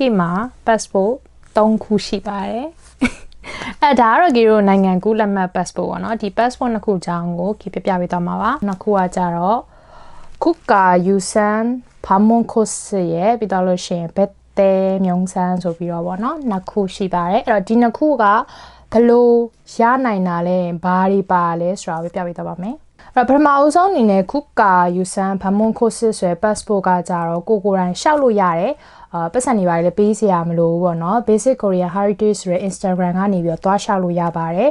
ကိမှာ passport 3ခုရှိပါတယ်။အဲဒါကတော့ကိရိုနိုင်ငံကူးလက်မှတ် passport ပေါ့နော်။ဒီ passport နှစ်ခုကြောင်းကိုကိပြပြပေးသွားမှာပါ။နှစ်ခုကကြတော့ခုကာယူဆန်ဖာမွန်ခိုစရဲ့ပြီးတော့လို့ရှိရင်ဘက်တဲမြုံဆန်းဆိုပြီးတော့ပေါ့နော်နှစ်ခုရှိပါတယ်။အဲ့တော့ဒီနှစ်ခုကဘလို့ရနိုင်တာလဲဘာတွေပါလဲဆိုတာကိုပြပြပေးသွားပါမယ်။ အဲ့ပထမအဦးဆုံးအနေနဲ့ခုကာယူဆန်ဗမွန်ခိုစစ်ဆိုရယ် passport ကကြတော့ကိုကိုတိုင်းရှောက်လို့ရတယ်အာပတ်စံနေပါလေပေးစရာမလိုဘူးပေါ့နော် basic korea heritage ဆိုရယ် instagram ကနေပြီးတော့သွားရှောက်လို့ရပါတယ်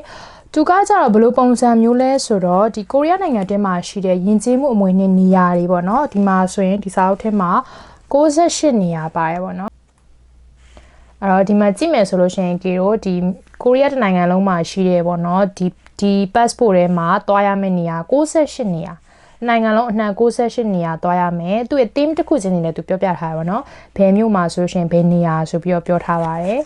သူကကြတော့ဘလို့ပုံစံမျိုးလဲဆိုတော့ဒီကိုရီးယားနိုင်ငံတဲမှာရှိတဲ့ယဉ်ကျေးမှုအမွေနှစ်နေရာတွေပေါ့နော်ဒီမှာဆိုရင်ဒီစာအုပ်ထဲမှာ68နေရာပါတယ်ပေါ့နော်အဲ့တော့ဒီမှာကြည့်မယ်ဆိုလို့ရှိရင်ကေတို့ဒီကိုရီးယားနိုင်ငံလုံးမှာရှိတယ်ပေါ့နော်ဒီ ဒီ passport ထဲမှာတွားရမယ့်နေရာ68နေရာနိုင်ငံလုံးအနှံ68နေရာတွားရမယ်သူ့ရဲ့ theme တစ်ခုချင်းနေလည်းသူပြောပြထားရပါတော့ဘယ်မြို့မှာဆိုရှင်ဘယ်နေရာဆိုပြီးတော့ပြောထားပါတယ်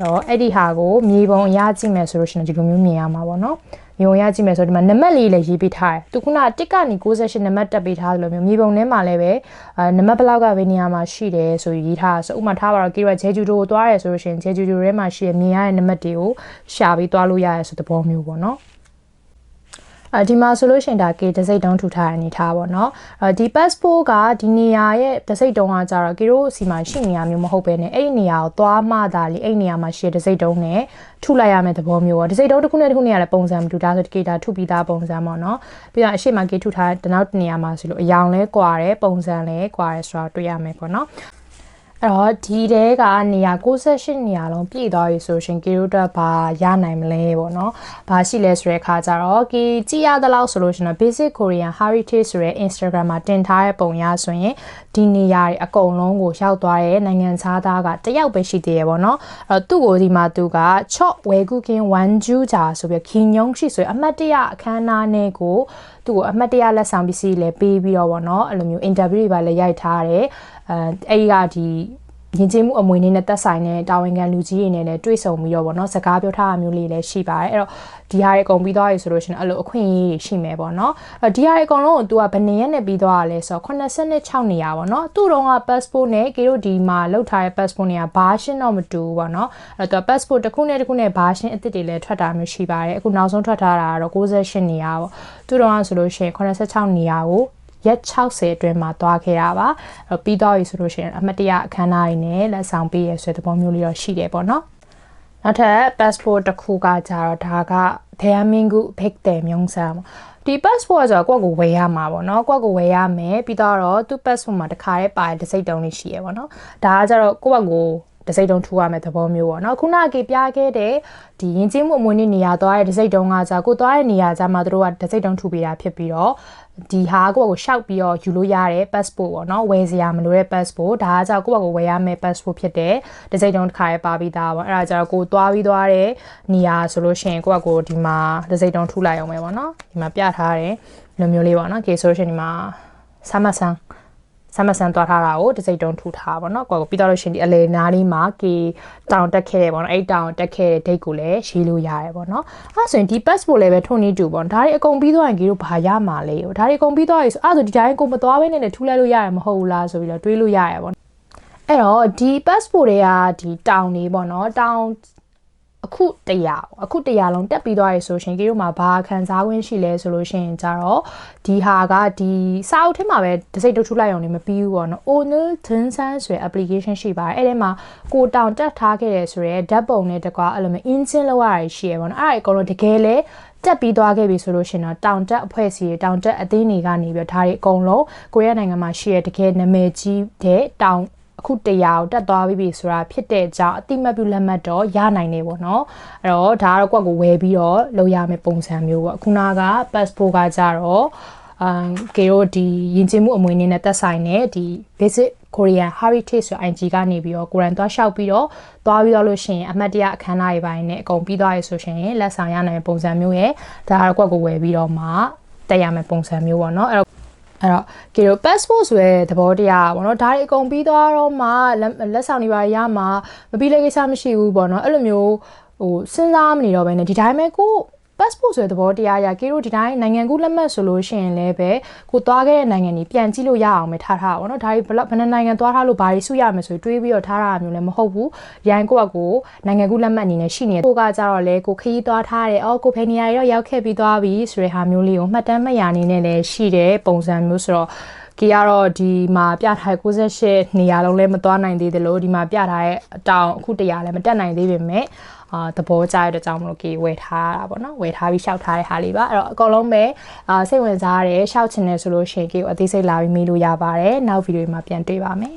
တော့အဲ့ဒီဟာကိုမြေပုံအရကြည့်မယ်ဆိုလို့ရှင်ဒီလိုမျိုးမြင်ရမှာပေါ့နော်မြေပုံရကြည့်မယ်ဆိုဒီမှာနံပါတ်လေးလည်းရေးပေးထားတယ်သူခုနတစ်ကနေ68နံပါတ်တက်ပေးထားတယ်လို့မျိုးမြေပုံထဲမှာလည်းပဲအဲနံပါတ်ဘလောက်ကဘယ်နေရာမှာရှိတယ်ဆိုရေးထားဆိုဥမာထားပါတော့ကိရဂျေဂျူဒိုကိုသွားရဲဆိုလို့ရှင်ဂျေဂျူဒိုထဲမှာရှိတဲ့မြင်ရတဲ့နံပါတ်တွေကိုရှာပြီးသွားလို့ရရဲဆိုတဲ့ဘောမျိုးပေါ့နော် အဲဒီမှာဆိုလို့ရှိရင်ဒါကေတစိတ်တုံးထူထားတဲ့အနေထားပေါ့နော်အဲဒီ passport ကဒီနေရာရဲ့တစိတ်တုံးကကြတော့ကေတို့စီမှာရှိနေရမျိုးမဟုတ်ပဲねအဲ့ဒီနေရာကိုသွားမှသာလေအဲ့ဒီနေရာမှာရှိတဲ့တစိတ်တုံးနဲ့ထုလိုက်ရမယ့်သဘောမျိုးပေါ့တစိတ်တုံးတစ်ခုနဲ့တစ်ခုနဲ့လည်းပုံစံမတူဒါဆိုကေတာထုပြီးသားပုံစံပေါ့နော်ပြီးတော့အရှိမကေထုထားတဲ့နောက်တနေရာမှာဆိုလို့အယောင်လဲကွာတယ်ပုံစံလဲကွာတယ်ဆိုတော့တွေ့ရမယ်ပေါ့နော် အဲ့တော့ဒီတဲကနေရာ68နေရာလုံးပြည့်သွားပြီဆိုရှင်ကီရိုတက်ဘာရနိုင်မလဲပေါ့နော်။ဘာရှိလဲဆိုတဲ့အခါကျတော့ကီကြည့်ရသလောက်ဆိုလို့ရှင်တော့ Basic Korean Heritage ဆိုတဲ့ Instagram မှာတင်ထားတဲ့ပုံရဆိုရင်ဒီနေရာတွေအကုန်လုံးကိုရောက်သွားတဲ့နိုင်ငံခြားသားကတယောက်ပဲရှိသေးရပေါ့နော်။အဲ့တော့သူ့ကိုဒီမှာသူကချော့ဝဲကုကင်းဝမ်ဂျူဂျာဆိုပြီးခင်းညုံရှိဆိုအမတ်တရအခမ်းအနားနဲ့ကို သူ့ကိုအမတ်တရလက်ဆောင်ပစ္စည်းလည်းပေးပြီးတော့ပေါ့နော်။အဲ့လိုမျိုး interview တွေပါလည်းရိုက်ထားတယ်။အဲအဲ့ဒီကဒီ ယဉ်ကျေးမှုအမွေနဲ့သက်ဆိုင်တဲ့တာဝန်ခံလူကြီးတွေနဲ့လည်းတွေ့ဆုံပြီးတော့ဗောနော်စကားပြောထားတာမျိုးလေးလည်းရှိပါတယ်အဲ့တော့ဒီဟာတွေအကုန်ပြီးသွားပြီဆိုလို့ရှိရင်အဲ့လိုအခွင့်အရေးတွေရှိမယ်ပေါ့နော်အဲ့ဒီဟာတွေအကုန်လုံးကို तू ကဘယ်နေရက်နဲ့ပြီးသွားရလဲဆိုတော့86နေရပေါ့နော်သူ့တော့က passport နဲ့ကေတို့ဒီမှာလောက်ထားတဲ့ passport တွေကဘာရှင်းတော့မတူဘူးပေါ့နော်အဲ့တော့ passport တစ်ခုနဲ့တစ်ခုနဲ့ဘာရှင်းအစ်စ်တွေလည်းထွက်တာမျိုးရှိပါတယ်အခုနောက်ဆုံးထွက်ထားတာကတော့68နေရပေါ့သူ့တော့ကဆိုလို့ရှိရင်86နေရကို ရက်60အတွင်းမှာသွားခဲ့တာပါအဲ့ပြီးတော့ပြီဆိုလို့ရှိရင်အမတ်တရအခမ်းအနားတွေနဲ့လက်ဆောင်ပေးရဆိုတဲ့သဘောမျိုးလေးတော့ရှိတယ်ပေါ့နော်နောက်ထပ် passport တစ်ခုကကြတော့ဒါကဒဲမင်းကုဖိတ်တယ်မြုံဆမ်းဒီ passport ဆိုတော့ကိုယ့်ကိုဝယ်ရမှာပေါ့နော်ကိုယ့်ကိုဝယ်ရမယ်ပြီးတော့သူ့ passport မှာတစ်ခါတည်းပါတယ်တစ်စိတ်တုံးလေးရှိရပေါ့နော်ဒါကကြတော့ကိုယ့်ကို တစိမ့်တုံးထူရမယ်သဘောမျိုးပေါ့နော်ခုနကပြခဲ့တဲ့ဒီယဉ်ကျေးမှုအမွေအနှစ်နေရာသွားတဲ့တစိမ့်တုံးကကြာကိုသွားတဲ့နေရာကြာမှာတို့ကတစိမ့်တုံးထူပေးတာဖြစ်ပြီးတော့ဒီဟာကိုယ့်ကိုရှောက်ပြီးတော့ယူလို့ရတဲ့ passport ပေါ့နော်ဝယ်စရာမလိုတဲ့ passport ဒါကကြောင့်ကိုယ့်ကိုဝယ်ရမယ့် passport ဖြစ်တဲ့တစိမ့်တုံးတစ်ခါရပါပြီးသားပေါ့အဲ့ဒါကြောင့်ကိုသွားပြီးသွားတဲ့နေရာဆိုလို့ရှိရင်ကိုယ့်ကိုဒီမှာတစိမ့်တုံးထူလိုက်အောင်ပဲပေါ့နော်ဒီမှာပြထားတယ်လိုမျိုးလေးပေါ့နော် okay ဆိုလို့ရှိရင်ဒီမှာဆာမဆန်း ဆမ်မဆန်သွားထားတာကိုတစ်စိတ်တုံးထူထားပါတော့ကိုယ်ပြီးတော့လို့ရှင်ဒီအလေနားလေးမှာကေတောင်တက်ခဲ့တယ်ပေါ့နော်အဲ့တောင်တက်ခဲ့တဲ့ date ကိုလည်းရေးလို့ရတယ်ပေါ့နော်အဲ့ဆိုရင်ဒီ passport လည်းပဲထုံနေတူပေါ့ဒါတွေအကုန်ပြီးသွားရင်ကေတို့ဘာရမှာလဲဒါတွေအကုန်ပြီးသွားပြီဆိုအဲ့ဆိုဒီတိုင်းကိုမသွားဘဲနဲ့ထူလိုက်လို့ရတယ်မဟုတ်ဘူးလားဆိုပြီးတော့တွေးလို့ရရပေါ့အဲ့တော့ဒီ passport တွေကဒီတောင်နေပေါ့နော်တောင် အခုတရားအခုတရားလုံးတက်ပြီးသွားရဆိုရှင်ကြီးတို့မှာဘာခံစား권ရှိလဲဆိုလို့ရှိရင်ကြတော့ဒီဟာကဒီစာအုပ်ထဲမှာပဲတစ်စိတ်တုတ်ထုလိုက်အောင်နေမပြီးဘူးပေါ့နော် Onel Dinsan ဆိုတဲ့ application ရှိပါတယ်အဲ့ထဲမှာကိုတောင်တက်ထားခဲ့တယ်ဆိုရဲဓာတ်ပုံနဲ့တကွာအဲ့လိုမျိုး engine လောက်ရရှိရပေါ့နော်အဲ့ဒါအကုန်လုံးတကယ်လဲတက်ပြီးသွားခဲ့ပြီဆိုလို့ရှင်တော့တောင်တက်အဖွဲ့အစည်းတောင်တက်အသင်းတွေကနေပြီးတော့ဒါတွေအကုန်လုံးကိုရီးယားနိုင်ငံမှာရှိရတကယ်နာမည်ကြီးတဲ့တောင် အခုတရားကိုတက်သွားပြီပြီဆိုတာဖြစ်တဲ့ကြောင့်အတိမတ်ပြုလက်မှတ်တော့ရနိုင်နေပေါ့နော်အဲ့တော့ဒါကတော့ကိုယ့်ကိုဝယ်ပြီးတော့လုပ်ရမယ့်ပုံစံမျိုးပေါ့ခုနက passport ကကြတော့အမ်ကေရိုဒီယဉ်ကျေးမှုအမွေအနှစ်နဲ့သက်ဆိုင်တဲ့ဒီ basic Korean Heritage ဆို IG ကနေပြီးတော့ကိုရန်သွားလျှောက်ပြီးတော့သွားပြီးတော့လို့ရှိရင်အမှတ်တရအခမ်းအနားတွေပိုင်းနဲ့အကုန်ပြီးသွားရဆိုရှင်လက်ဆောင်ရနိုင်ပုံစံမျိုးရဲ့ဒါကတော့ကိုယ့်ကိုဝယ်ပြီးတော့မှတက်ရမယ့်ပုံစံမျိုးပေါ့နော်အဲ့တော့ အဲ့တော့ကေတို့ passport ဆိုတဲ့သဘောတရားပေါ့နော်ဒါတွေအကုန်ပြီးသွားတော့မှလက်ဆောင်တွေပါရမှာမပြီးလဲကိစ္စမရှိဘူးပေါ့နော်အဲ့လိုမျိုးဟိုစဉ်းစားမနေတော့ဘဲねဒီတိုင်းပဲကို passport ဆိုတဲ့သဘောတရားအရကေတို့ဒီတိုင်းနိုင်ငံကူးလက်မှတ်ဆိုလို့ရှိရင်လည်းပဲကိုသွားခဲ့တဲ့နိုင်ငံကြီးပြန်ကြည့်လို့ရအောင်ပဲထားထားပါတော့ဒါတွေဘယ်လောက်ဘယ်နှနိုင်ငံသွားထားလို့ဘာတွေစုရမယ်ဆိုတွေးပြီးတော့ထားတာမျိုးလည်းမဟုတ်ဘူးရိုင်းကိုကကိုနိုင်ငံကူးလက်မှတ်အနေနဲ့ရှိနေတယ်ကိုကကြတော့လေကိုခရီးသွားထားတယ်အော်ကိုဖေနေရာရောရောက်ခဲ့ပြီးသွားပြီဆိုတဲ့ဟာမျိုးလေးကိုမှတ်တမ်းမှတ်ရအနေနဲ့လည်းရှိတယ်ပုံစံမျိုးဆိုတော့ကီကတော့ဒီမှာပြထားတဲ့68နေရာလုံးလည်းမသွားနိုင်သေးတယ်လို့ဒီမှာပြထားတဲ့အတောင်အခု100လည်းမတက်နိုင်သေးပေမဲ့ အာသဘောကျတဲ့အတွက်ကြောင့်မလို့ကီဝယ်ထားတာပေါ့နော်ဝယ်ထားပြီးရှောက်ထားတဲ့ဟာလေးပါအဲ့တော့အကောင်လုံးပဲအာစိတ်ဝင်စားရတယ်ရှောက်ချင်တယ်ဆိုလို့ရှိရင်ကီကိုအသေးစိတ်လာပြီးမေးလို့ရပါတယ်နောက်ဗီဒီယိုမှာပြန်တွေ့ပါမယ်